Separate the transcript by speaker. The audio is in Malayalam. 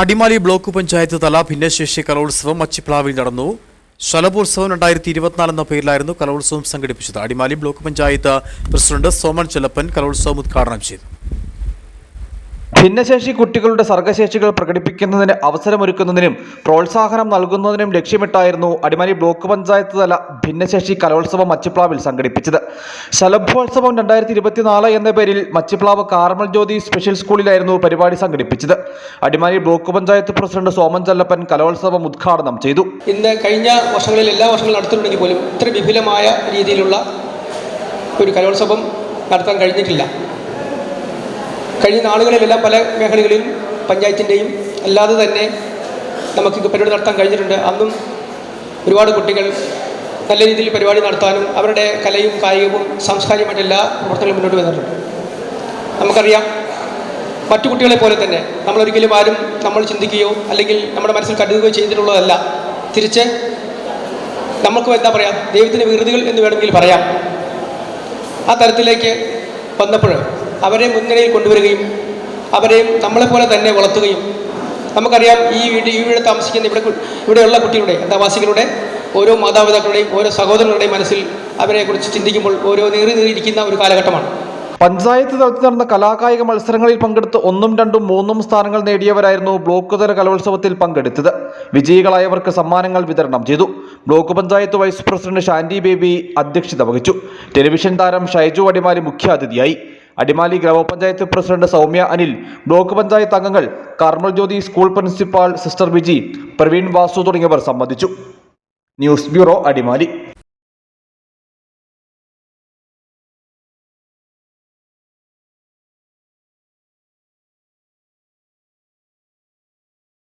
Speaker 1: അടിമാലി ബ്ലോക്ക് പഞ്ചായത്ത് തല ഭിന്നശേഷി കലോത്സവം മച്ചിപ്ലാവിൽ നടന്നു. ശലഭോത്സവം രണ്ടായിരത്തി ഇരുപത്തിനാല് എന്ന പേരിലായിരുന്നു കലോത്സവം സംഘടിപ്പിച്ചത്. അടിമാലി ബ്ലോക്ക് പഞ്ചായത്ത് പ്രസിഡന്റ് സോമൻ ചെലപ്പൻ കലോത്സവം ഉദ്ഘാടനം ചെയ്തു.
Speaker 2: ഭിന്നശേഷി കുട്ടികളുടെ സർഗശേഷികൾ പ്രകടിപ്പിക്കുന്നതിന് അവസരമൊരുക്കുന്നതിനും പ്രോത്സാഹനം നൽകുന്നതിനും ലക്ഷ്യമിട്ടായിരുന്നു അടിമാലി ബ്ലോക്ക് പഞ്ചായത്ത് തല ഭിന്നശേഷി കലോത്സവം മച്ചിപ്ലാവിൽ സംഘടിപ്പിച്ചത്. ശലഭോത്സവം രണ്ടായിരത്തി ഇരുപത്തിനാല് എന്ന പേരിൽ മച്ചിപ്ലാവ് കാർമൽ ജ്യോതി സ്പെഷ്യൽ സ്കൂളിലായിരുന്നു പരിപാടി സംഘടിപ്പിച്ചത്. അടിമാലി ബ്ലോക്ക് പഞ്ചായത്ത് പ്രസിഡന്റ് സോമൻ ചല്ലപ്പൻ കലോത്സവം ഉദ്ഘാടനം ചെയ്തു.
Speaker 3: ഇന്ന് കഴിഞ്ഞ വർഷങ്ങളിൽ എല്ലാ വർഷങ്ങളും നടത്തിയിട്ടുണ്ടെങ്കിൽ പോലും ഇത്ര വിപുലമായ രീതിയിലുള്ള ഒരു കലോത്സവം നടത്താൻ കഴിഞ്ഞിട്ടില്ല. കഴിഞ്ഞ നാളുകളിലെല്ലാം പല മേഖലകളിലും പഞ്ചായത്തിന്റെയും അല്ലാതെ തന്നെ നമുക്ക് പരിപാടി നടത്താൻ കഴിഞ്ഞിട്ടുണ്ട്. അന്നും ഒരുപാട് കുട്ടികൾ നല്ല രീതിയിൽ പരിപാടി നടത്താനും അവരുടെ കലയും കായികവും സാംസ്കാരികമായിട്ട് എല്ലാ പ്രവർത്തനങ്ങളും മുന്നോട്ട് വന്നിട്ടുണ്ട്. നമുക്കറിയാം മറ്റു കുട്ടികളെ പോലെ തന്നെ നമ്മളൊരിക്കലും ആരും നമ്മൾ ചിന്തിക്കുകയോ അല്ലെങ്കിൽ നമ്മുടെ മനസ്സിൽ കരുതുകയോ ചെയ്തിട്ടുള്ളതല്ല. തിരിച്ച് നമുക്ക് എന്താ പറയാം ദൈവത്തിന്റെ വികൃതികൾ എന്ന് വേണമെങ്കിൽ പറയാം. ആ തരത്തിലേക്ക് വന്നപ്പോൾ അവരെ മുൻനിരയിൽ കൊണ്ടുവരികയും അവരെയും നമ്മളെപ്പോലെ തന്നെ വളർത്തുകയും നമുക്കറിയാം ഈ വീട് ഈ വീട് താമസിക്കുന്ന ഇവിടെ ഇവിടെയുള്ള കുട്ടികളുടെ അന്തവാസികളുടെ ഓരോ മാതാപിതാക്കളുടെയും ഓരോ സഹോദരങ്ങളുടെയും മനസ്സിൽ അവരെക്കുറിച്ച് ചിന്തിക്കുമ്പോൾ ഓരോ നീറി നീറിയിരിക്കുന്ന ഒരു കാലഘട്ടമാണ്.
Speaker 2: പഞ്ചായത്ത് തലത്തിൽ നടന്ന കലാകായിക മത്സരങ്ങളിൽ പങ്കെടുത്ത് ഒന്നും രണ്ടും മൂന്നും സ്ഥാനങ്ങൾ നേടിയവരായിരുന്നു ബ്ലോക്ക് തല കലോത്സവത്തിൽ പങ്കെടുത്തത്. വിജയികളായവർക്ക് സമ്മാനങ്ങൾ വിതരണം ചെയ്തു. Block panchayat vice president Shandy Baby അധ്യക്ഷത വഹിച്ചു. ടെലിവിഷൻ താരം ഷൈജു അടിമാലി മുഖ്യാതിഥിയായി. അടിമാലി ഗ്രാമപഞ്ചായത്ത് പ്രസിഡന്റ് സൗമ്യ അനിൽ ബ്ലോക്ക് പഞ്ചായത്ത് അംഗങ്ങൾ Carmel Jyothi school principal sister Viji Praveen Vasu തുടങ്ങിയവർ സംബന്ധിച്ചു. News bureau Adimali.